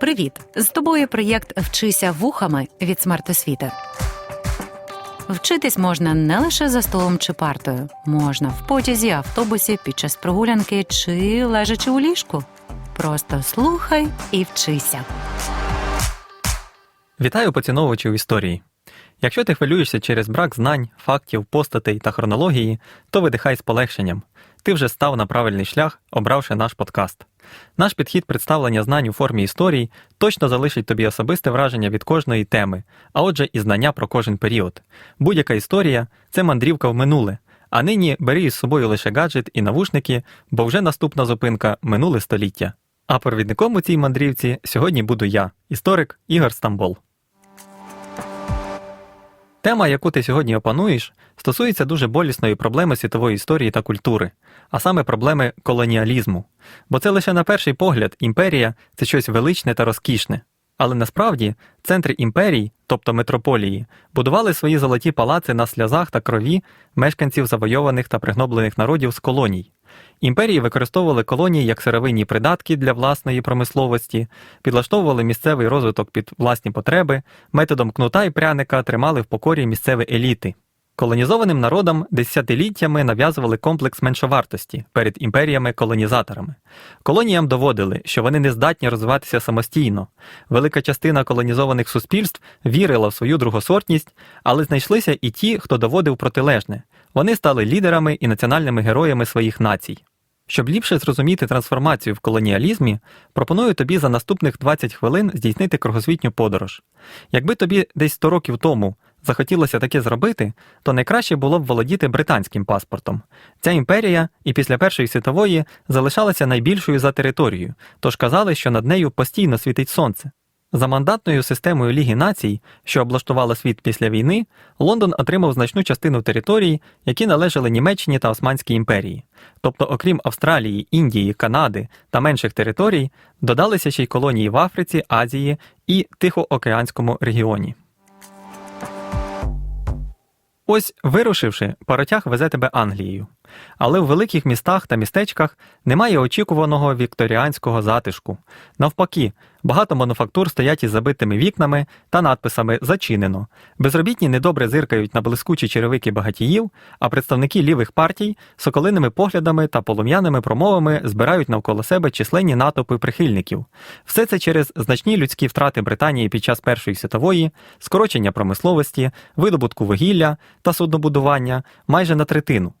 Привіт! З тобою проєкт Вчися вухами від смертосвіти. Вчитись можна не лише за столом чи партою, можна в потязі, автобусі, під час прогулянки чи лежачи у ліжку. Просто слухай і вчися. Вітаю поціновувачів історії. Якщо ти хвилюєшся через брак знань, фактів, постатей та хронології, то видихай з полегшенням. Ти вже став на правильний шлях, обравши наш подкаст. Наш підхід представлення знань у формі історій точно залишить тобі особисте враження від кожної теми, а отже, і знання про кожен період. Будь-яка історія це мандрівка в минуле. А нині бери із собою лише гаджет і навушники, бо вже наступна зупинка минуле століття. А провідником у цій мандрівці сьогодні буду я, історик Ігор Стамбол. Тема, яку ти сьогодні опануєш, стосується дуже болісної проблеми світової історії та культури, а саме проблеми колоніалізму. Бо це лише на перший погляд імперія це щось величне та розкішне. Але насправді центри імперій, тобто метрополії, будували свої золоті палаци на сльозах та крові мешканців завойованих та пригноблених народів з колоній. Імперії використовували колонії як сировинні придатки для власної промисловості, підлаштовували місцевий розвиток під власні потреби, методом кнута і пряника тримали в покорі місцеві еліти. Колонізованим народам десятиліттями нав'язували комплекс меншовартості перед імперіями-колонізаторами. Колоніям доводили, що вони не здатні розвиватися самостійно. Велика частина колонізованих суспільств вірила в свою другосортність, але знайшлися і ті, хто доводив протилежне. Вони стали лідерами і національними героями своїх націй. Щоб ліпше зрозуміти трансформацію в колоніалізмі, пропоную тобі за наступних 20 хвилин здійснити кругосвітню подорож. Якби тобі десь 100 років тому захотілося таке зробити, то найкраще було б володіти британським паспортом. Ця імперія і після Першої світової залишалася найбільшою за територією, тож казали, що над нею постійно світить сонце. За мандатною системою Ліги націй, що облаштувала світ після війни, Лондон отримав значну частину територій, які належали Німеччині та Османській імперії. Тобто, окрім Австралії, Індії, Канади та менших територій, додалися ще й колонії в Африці, Азії і Тихоокеанському регіоні. Ось вирушивши, паротяг везе тебе Англією. Але в великих містах та містечках немає очікуваного вікторіанського затишку. Навпаки, багато мануфактур стоять із забитими вікнами та надписами Зачинено. Безробітні недобре зиркають на блискучі черевики багатіїв, а представники лівих партій соколиними поглядами та полум'яними промовами збирають навколо себе численні натовпи прихильників. Все це через значні людські втрати Британії під час Першої світової, скорочення промисловості, видобутку вугілля та суднобудування майже на третину.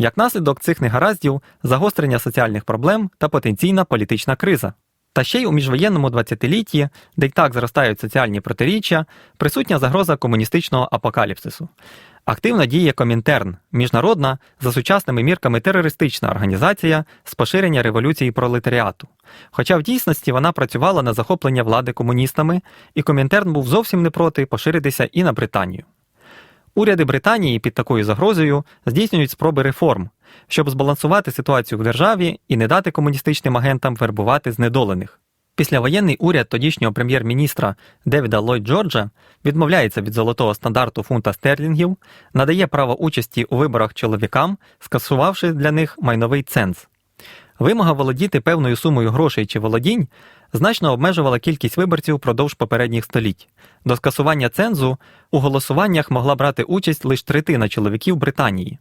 Як наслідок цих негараздів, загострення соціальних проблем та потенційна політична криза. Та ще й у міжвоєнному 20-літті, де й так зростають соціальні протиріччя, присутня загроза комуністичного апокаліпсису. Активно діє Комінтерн, міжнародна, за сучасними мірками терористична організація з поширення революції пролетаріату. Хоча в дійсності вона працювала на захоплення влади комуністами, і Комінтерн був зовсім не проти поширитися і на Британію. Уряди Британії під такою загрозою здійснюють спроби реформ, щоб збалансувати ситуацію в державі і не дати комуністичним агентам вербувати знедолених. Післявоєнний уряд тодішнього прем'єр-міністра Девіда Ллойд Джорджа відмовляється від золотого стандарту фунта стерлінгів, надає право участі у виборах чоловікам, скасувавши для них майновий ценз. Вимога володіти певною сумою грошей чи володінь значно обмежувала кількість виборців впродовж попередніх століть. До скасування цензу у голосуваннях могла брати участь лише третина чоловіків Британії.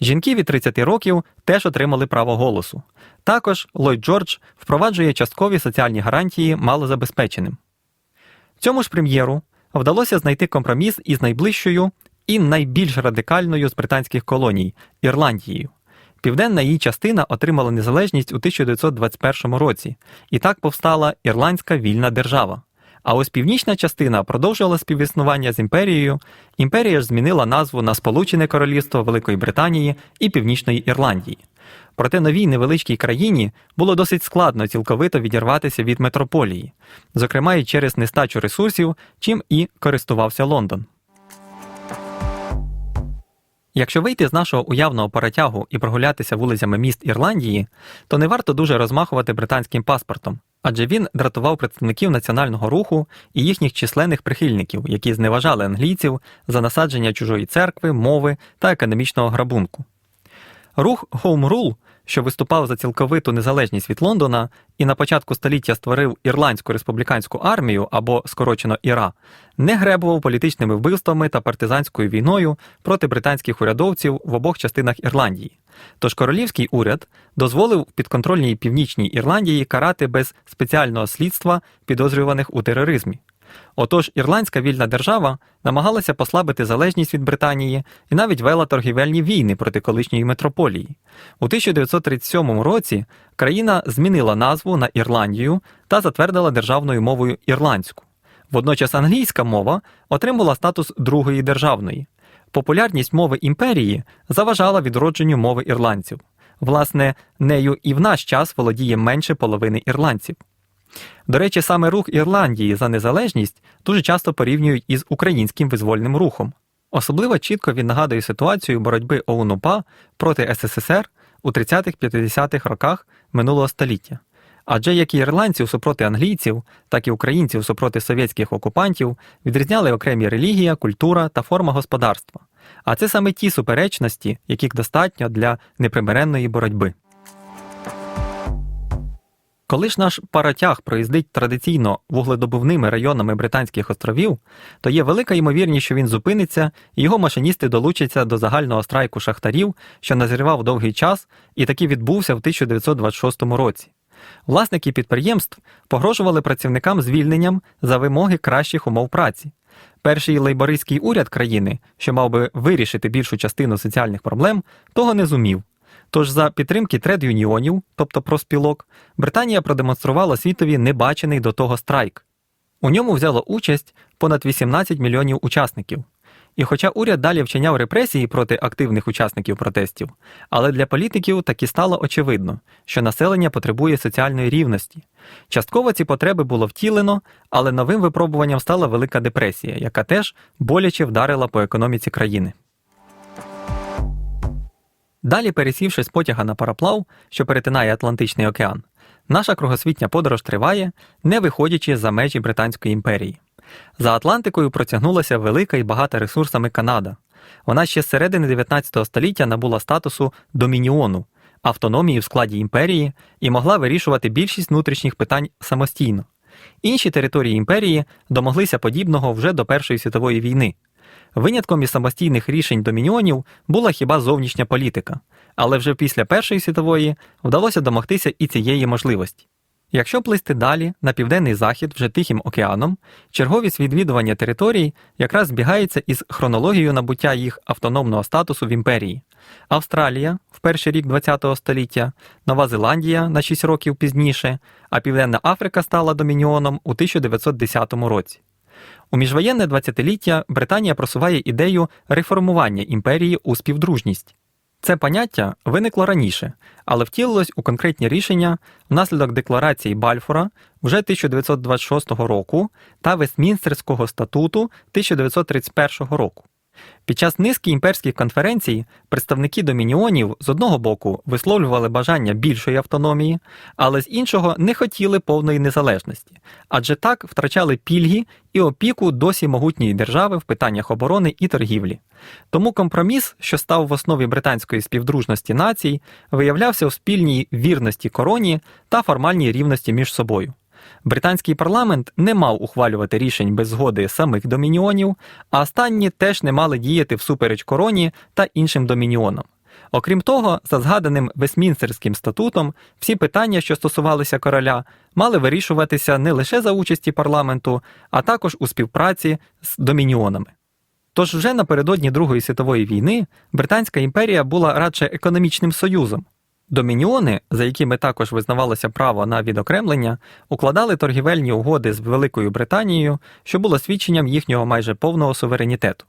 Жінки від 30 років теж отримали право голосу. Також Ллойд Джордж впроваджує часткові соціальні гарантії малозабезпеченим. Цьому ж прем'єру вдалося знайти компроміс із найближчою і найбільш радикальною з британських колоній Ірландією. Південна її частина отримала незалежність у 1921 році, і так повстала Ірландська вільна держава. А ось північна частина продовжувала співіснування з імперією. Імперія ж змінила назву на Сполучене Королівство Великої Британії і Північної Ірландії. Проте новій невеличкій країні було досить складно цілковито відірватися від метрополії, зокрема і через нестачу ресурсів, чим і користувався Лондон. Якщо вийти з нашого уявного паратягу і прогулятися вулицями міст Ірландії, то не варто дуже розмахувати британським паспортом, адже він дратував представників національного руху і їхніх численних прихильників, які зневажали англійців за насадження чужої церкви, мови та економічного грабунку. Рух Home Rule, що виступав за цілковиту незалежність від Лондона і на початку століття створив Ірландську республіканську армію або скорочено Іра, не гребував політичними вбивствами та партизанською війною проти британських урядовців в обох частинах Ірландії. Тож королівський уряд дозволив підконтрольній північній Ірландії карати без спеціального слідства підозрюваних у тероризмі. Отож, ірландська вільна держава намагалася послабити залежність від Британії і навіть вела торгівельні війни проти колишньої метрополії. У 1937 році країна змінила назву на Ірландію та затвердила державною мовою ірландську. Водночас англійська мова отримала статус другої державної. Популярність мови імперії заважала відродженню мови ірландців. Власне, нею і в наш час володіє менше половини ірландців. До речі, саме рух Ірландії за незалежність дуже часто порівнюють із українським визвольним рухом. Особливо чітко він нагадує ситуацію боротьби ОУН-УПА проти СССР у 30-50-х роках минулого століття. Адже як і ірландців супроти англійців, так і українців супроти совєтських окупантів відрізняли окремі релігія, культура та форма господарства. А це саме ті суперечності, яких достатньо для непримиренної боротьби. Коли ж наш паротяг проїздить традиційно вугледобувними районами Британських островів, то є велика ймовірність, що він зупиниться, і його машиністи долучаться до загального страйку шахтарів, що назрівав довгий час, і таки відбувся в 1926 році. Власники підприємств погрожували працівникам звільненням за вимоги кращих умов праці. Перший лейбористський уряд країни, що мав би вирішити більшу частину соціальних проблем, того не зумів. Тож за підтримки тред-юніонів, тобто проспілок, Британія продемонструвала світові небачений до того страйк. У ньому взяло участь понад 18 мільйонів учасників. І хоча уряд далі вчиняв репресії проти активних учасників протестів, але для політиків таки стало очевидно, що населення потребує соціальної рівності. Частково ці потреби було втілено, але новим випробуванням стала Велика депресія, яка теж боляче вдарила по економіці країни. Далі, пересівши з потяга на пароплав, що перетинає Атлантичний океан, наша кругосвітня подорож триває, не виходячи за межі Британської імперії. За Атлантикою протягнулася велика і багата ресурсами Канада. Вона ще з середини 19 століття набула статусу домініону, автономії в складі імперії і могла вирішувати більшість внутрішніх питань самостійно. Інші території імперії домоглися подібного вже до Першої світової війни. Винятком із самостійних рішень домініонів була хіба зовнішня політика, але вже після Першої світової вдалося домогтися і цієї можливості. Якщо плисти далі на південний захід вже Тихим океаном, черговість відвідування територій якраз збігається із хронологією набуття їх автономного статусу в імперії. Австралія в перший рік ХХ століття, Нова Зеландія на 6 років пізніше, а Південна Африка стала домініоном у 1910 році. У міжвоєнне 20-ліття Британія просуває ідею реформування імперії у співдружність. Це поняття виникло раніше, але втілилось у конкретні рішення внаслідок декларації Бальфора вже 1926 року та Вестмінстерського статуту 1931 року. Під час низки імперських конференцій представники домініонів з одного боку висловлювали бажання більшої автономії, але з іншого не хотіли повної незалежності, адже так втрачали пільги і опіку досі могутньої держави в питаннях оборони і торгівлі. Тому компроміс, що став в основі британської співдружності націй, виявлявся у спільній вірності короні та формальній рівності між собою. Британський парламент не мав ухвалювати рішень без згоди самих домініонів, а останні теж не мали діяти всупереч короні та іншим домініонам. Окрім того, за згаданим Вестмінстерським статутом, всі питання, що стосувалися короля, мали вирішуватися не лише за участі парламенту, а також у співпраці з домініонами. Тож вже напередодні Другої світової війни Британська імперія була радше економічним союзом. Домініони, за якими також визнавалося право на відокремлення, укладали торгівельні угоди з Великою Британією, що було свідченням їхнього майже повного суверенітету.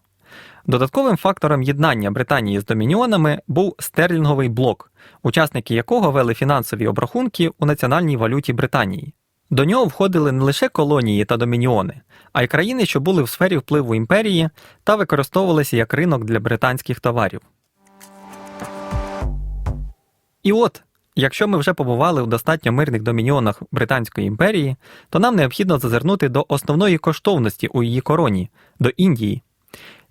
Додатковим фактором єднання Британії з домініонами був стерлінговий блок, учасники якого вели фінансові обрахунки у національній валюті Британії. До нього входили не лише колонії та домініони, а й країни, що були в сфері впливу імперії та використовувалися як ринок для британських товарів. І от, якщо ми вже побували у достатньо мирних домініонах Британської імперії, то нам необхідно зазирнути до основної коштовності у її короні до Індії.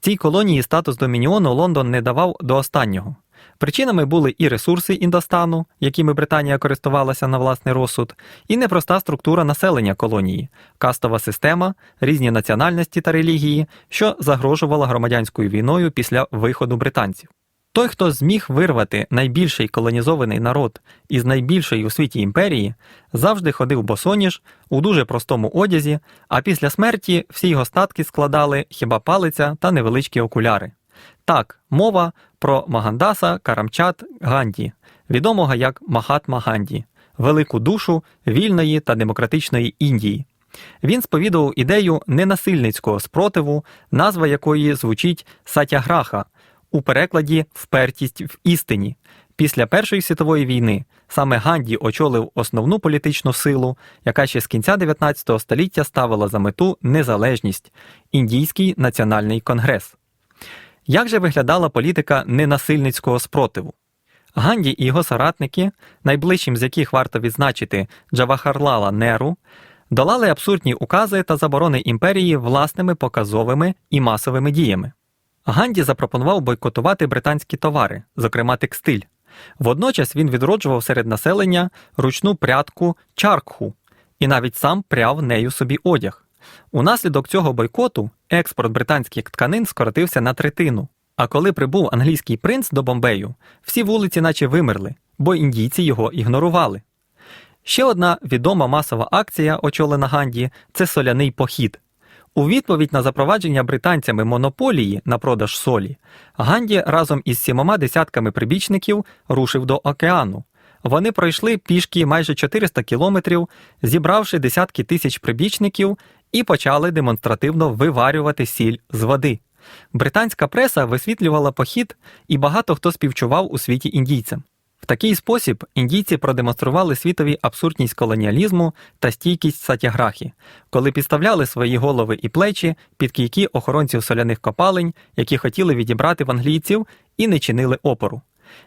Цій колонії статус домініону Лондон не давав до останнього. Причинами були і ресурси Індостану, якими Британія користувалася на власний розсуд, і непроста структура населення колонії, кастова система, різні національності та релігії, що загрожувала громадянською війною після виходу британців. Той, хто зміг вирвати найбільший колонізований народ із найбільшої у світі імперії, завжди ходив босоніж у дуже простому одязі, а після смерті всі його статки складали хіба палиця та невеличкі окуляри. Так, мова про Магандаса Карамчат Ганді, відомого як Махатма Ганді, велику душу вільної та демократичної Індії. Він сповідував ідею ненасильницького спротиву, назва якої звучить Сатяграха, у перекладі впертість в істині. Після Першої світової війни саме Ганді очолив основну політичну силу, яка ще з кінця 19 століття ставила за мету незалежність Індійський національний конгрес. Як же виглядала політика ненасильницького спротиву? Ганді і його соратники, найближчим з яких варто відзначити Джавахарлала Неру, долали абсурдні укази та заборони імперії власними показовими і масовими діями. Ганді запропонував бойкотувати британські товари, зокрема текстиль. Водночас він відроджував серед населення ручну прядку чаркху і навіть сам пряв нею собі одяг. Унаслідок цього бойкоту експорт британських тканин скоротився на третину. А коли прибув англійський принц до Бомбею, всі вулиці наче вимерли, бо індійці його ігнорували. Ще одна відома масова акція, очолена Ганді, це соляний похід. У відповідь на запровадження британцями монополії на продаж солі, Ганді разом із сімома десятками прибічників рушив до океану. Вони пройшли пішки майже 400 кілометрів, зібравши десятки тисяч прибічників, і почали демонстративно виварювати сіль з води. Британська преса висвітлювала похід, і багато хто співчував у світі індійцям. В такий спосіб індійці продемонстрували світові абсурдність колоніалізму та стійкість сатяграхи, коли підставляли свої голови і плечі під кійки охоронців соляних копалень, які хотіли відібрати в англійців і не чинили опору.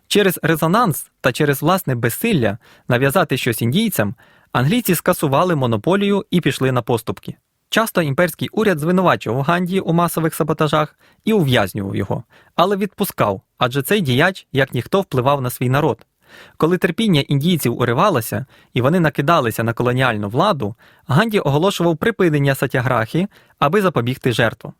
Через резонанс та через власне безсилля нав'язати щось індійцям, англійці скасували монополію і пішли на поступки. Часто імперський уряд звинувачував Ганді у масових саботажах і ув'язнював його, але відпускав, адже цей діяч, як ніхто, впливав на свій народ. Коли терпіння індійців уривалося і вони накидалися на колоніальну владу, Ганді оголошував припинення сатяграхи, аби запобігти жертвам.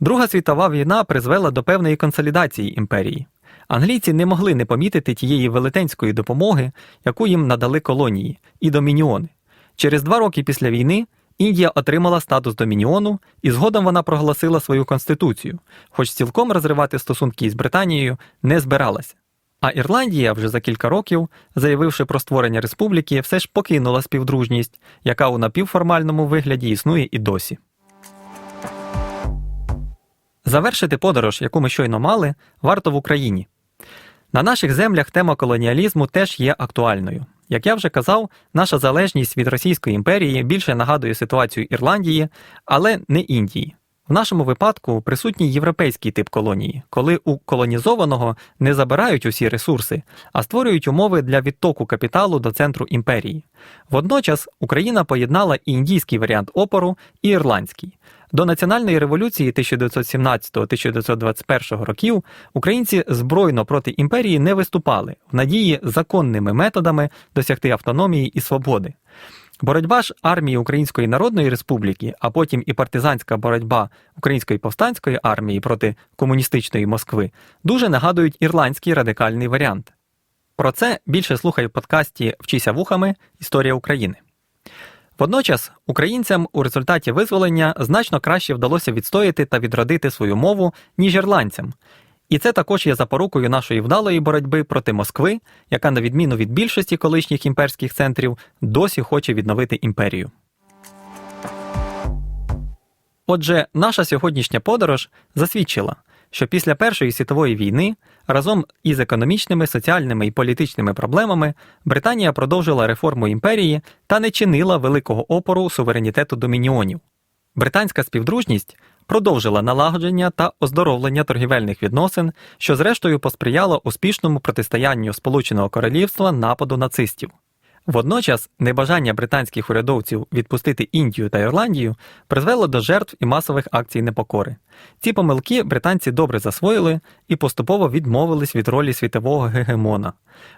Друга світова війна призвела до певної консолідації імперії. Англійці не могли не помітити тієї велетенської допомоги, яку їм надали колонії, і домініони. Через два роки після війни Індія отримала статус домініону, і згодом вона проголосила свою конституцію, хоч цілком розривати стосунки із Британією не збиралася. А Ірландія вже за кілька років, заявивши про створення республіки, все ж покинула співдружність, яка у напівформальному вигляді існує і досі. Завершити подорож, яку ми щойно мали, варто в Україні. На наших землях тема колоніалізму теж є актуальною. Як я вже казав, наша залежність від Російської імперії більше нагадує ситуацію Ірландії, але не Індії. В нашому випадку присутній європейський тип колонії, коли у колонізованого не забирають усі ресурси, а створюють умови для відтоку капіталу до центру імперії. Водночас Україна поєднала і індійський варіант опору, і ірландський. До національної революції 1917-1921 років українці збройно проти імперії не виступали в надії законними методами досягти автономії і свободи. Боротьба ж армії Української Народної Республіки, а потім і партизанська боротьба Української повстанської армії проти комуністичної Москви дуже нагадують ірландський радикальний варіант. Про це більше слухай в подкасті Вчися вухами Історія України. Водночас українцям у результаті визволення значно краще вдалося відстояти та відродити свою мову, ніж ірландцям. І це також є запорукою нашої вдалої боротьби проти Москви, яка, на відміну від більшості колишніх імперських центрів, досі хоче відновити імперію. Отже, наша сьогоднішня подорож засвідчила, що після Першої світової війни разом із економічними, соціальними і політичними проблемами Британія продовжила реформу імперії та не чинила великого опору суверенітету домініонів. Британська співдружність продовжила налагодження та оздоровлення торгівельних відносин, що зрештою посприяло успішному протистоянню Сполученого Королівства нападу нацистів. Водночас небажання британських урядовців відпустити Індію та Ірландію призвело до жертв і масових акцій непокори. Ці помилки британці добре засвоїли і поступово відмовились від ролі світового гегемона.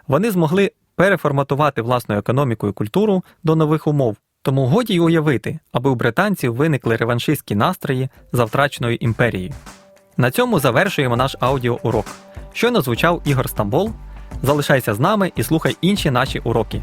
Вони змогли переформатувати власну економіку і культуру до нових умов. Тому годі й уявити, аби у британців виникли реваншистські настрої за втраченою імперією. На цьому завершуємо наш аудіоурок. Щойно звучав Ігор Стамбол. Залишайся з нами і слухай інші наші уроки.